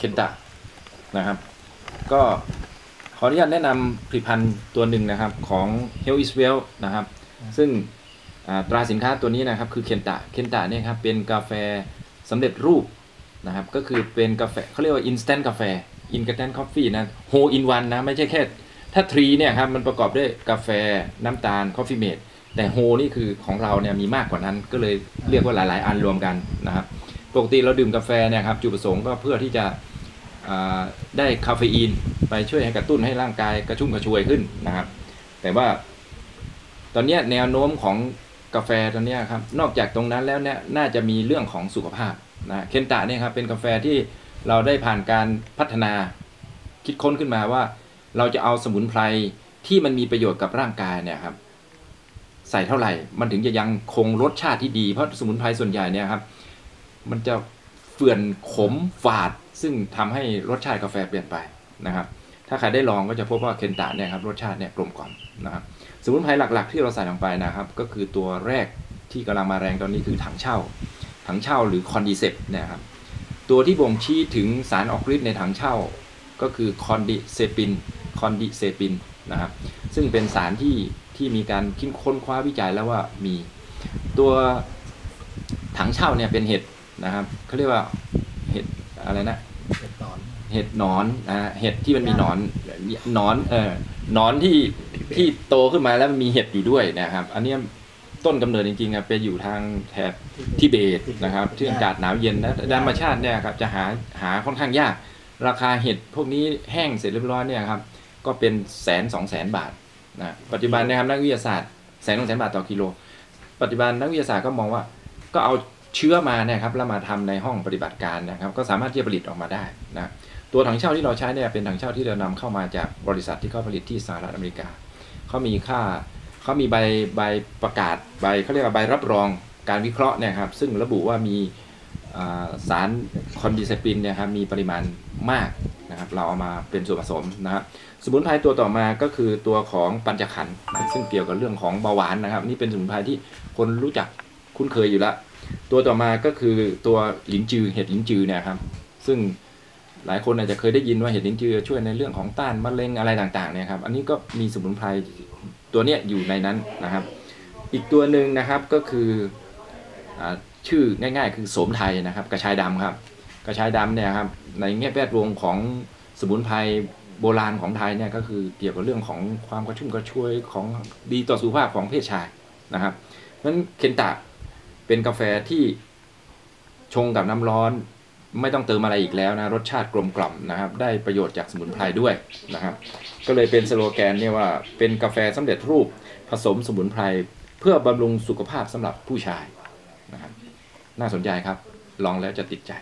เคนตะนะครับ ก็ขออนุญาตแนะนำผลิตภัณฑ์ตัวหนึ่งนะครับของ Health is Well นะครับ ซึ่งอ่าตราสินค้าตัวนี้นะครับคือเคนตะเคนตะเนี่ยครับเป็นกาแฟสำเร็จรูปนะครับ ก็คือเป็นกาแฟเขาเรียกว่า instant กาแฟ instant coffee นะ whole in one นะไม่ใช่แค่ถ้าทรีเนี่ยครับมันประกอบด้วยกาแฟน้ำตาล coffee mate แต่โฮนี่คือของเราเนี่ยมีมากกว่านั้นก็เลยเรียกว่าหลาย ๆ อันรวมกันนะครับ ปกติเราดื่มกาแฟเนี่ยครับจุดประสงค์ก็เพื่อที่จะอ่า ได้คาเฟอีนไปช่วยให้กระตุ้นให้ร่างกายกระชุ่มกระชวยขึ้นนะครับ แต่ว่า ตอนนี้แนวโน้มของกาแฟตอนนี้ครับนอกจากตรงนั้นแล้วเนี่ยน่าจะมีเรื่องของสุขภาพนะเคนตะเนี่ยครับเป็นกาแฟที่เราได้ผ่านการพัฒนาคิดค้นขึ้นมาว่า เราจะเอาสมุนไพรที่มันมีประโยชน์กับร่างกายเนี่ยครับ ใส่เท่าไหร่ มันถึงจะยังคงรสชาติที่ดีเพราะสมุนไพรส่วนใหญ่เนี่ยครับ มันจะเฟื่อนขมฝาด ซึ่งทำให้รสชาติกาแฟเปลี่ยนไปนะครับ ถ้าใครได้ลองก็จะพบว่าเคนตะเนี่ยครับรสชาติเนี่ยกลมกล่อมนะครับสมุนไพรหลักๆ ที่เราใส่ลงไปนะครับ ก็คือตัวแรกที่กำลังมาแรงตอนนี้คือถังเช่า ถังเช่าหรือคอนดิเซปเนี่ยครับ ตัวที่บ่งชี้ถึงสารออกฤทธิ์ในถังเช่า ก็คือคอนดิเซปิน คอนดิเซปินนะครับ ซึ่งเป็นสารที่ที่มีการคิดค้นคว้าวิจัยแล้วว่ามี ตัวถังเช่าเนี่ยเป็นเห็ดนะครับเขาเรียกว่าเห็ดอะไรนะ เป็นตอนเห็ดหนอนนะฮะเห็ดที่มันมีหนอนหนอนเออหนอนที่ที่โตขึ้นมาแล้วมันมีเห็ดอยู่ด้วยนะครับ อันเนี้ยต้นกำเนิดจริงๆอะไปอยู่ทางแถบทิเบตนะครับที่อากาศหนาวเย็นนะธรรมชาติเนี่ยครับจะหาหาค่อนข้างยาก ราคาเห็ดพวกนี้แห้งเสร็จเรียบร้อยเนี่ยครับก็เป็นแสนสองแสนบาทนะปัจจุบันนะครับนักวิทยาศาสตร์แสนสองแสนบาทต่อกิโล ปัจจุบันนักวิทยาศาสตร์ก็มองว่าก็เอา เชื้อมาเนี่ยครับแล้วมาทำในห้องปฏิบัติการนะครับ ก็สามารถที่จะผลิตออกมาได้นะตัวถังเช่าที่เราใช้เนี่ยเป็นถังเช่าที่เรานำเข้ามาจากบริษัทที่เขาผลิตที่สหรัฐอเมริกาเขามีค่าเขามีใบใบประกาศใบเขาเรียกว่าใบรับรองการวิเคราะห์เนี่ยครับซึ่งระบุว่ามีสารคอนดิเซปินเนี่ยครับมีปริมาณมากนะครับเราเอามาเป็นส่วนผสมนะครับสมุนไพรตัวต่อมาก็คือตัวของปัญจขันธ์ซึ่งเกี่ยวกับเรื่องของเบาหวานนะครับ นี่เป็นสมุนไพรที่คนรู้จักคุ้นเคยอยู่แล้ว ตัวต่อมาก็คือตัวหลินจือเห็ดหลินจือเนี่ยครับ ซึ่งหลายคนอาจจะเคยได้ยินว่าเห็ดหลินจือช่วยในเรื่องของต้านมะเร็งอะไรต่างๆเนี่ยครับ อันนี้ก็มีสมุนไพรตัวเนี้ยอยู่ในนั้นนะครับ อีกตัวหนึ่งนะครับก็คืออชื่อง่าย ๆ คือโสมไทยนะครับ กระชายดำครับ กระชายดำเนี่ยครับในแง่แวดวงของสมุนไพรโบราณของไทยเนี่ยก็คือเกี่ยวกับเรื่องของความกระชุ่มกระชวยของดีต่อสุขภาพของเพศชายนะครับเพราะฉะนั้นเคนตะ เป็นกาแฟที่ชงกับน้ำร้อน ไม่ต้องเติมอะไรอีกแล้วนะ รสชาติกลมกล่อมนะครับ ได้ประโยชน์จากสมุนไพรด้วยนะครับ ก็เลยเป็นสโลแกนเนี่ยว่าเป็นกาแฟสำเร็จรูปผสมสมุนไพรเพื่อบำรุงสุขภาพสำหรับผู้ชายนะครับน่าสนใจครับ ลองแล้วจะติดใจ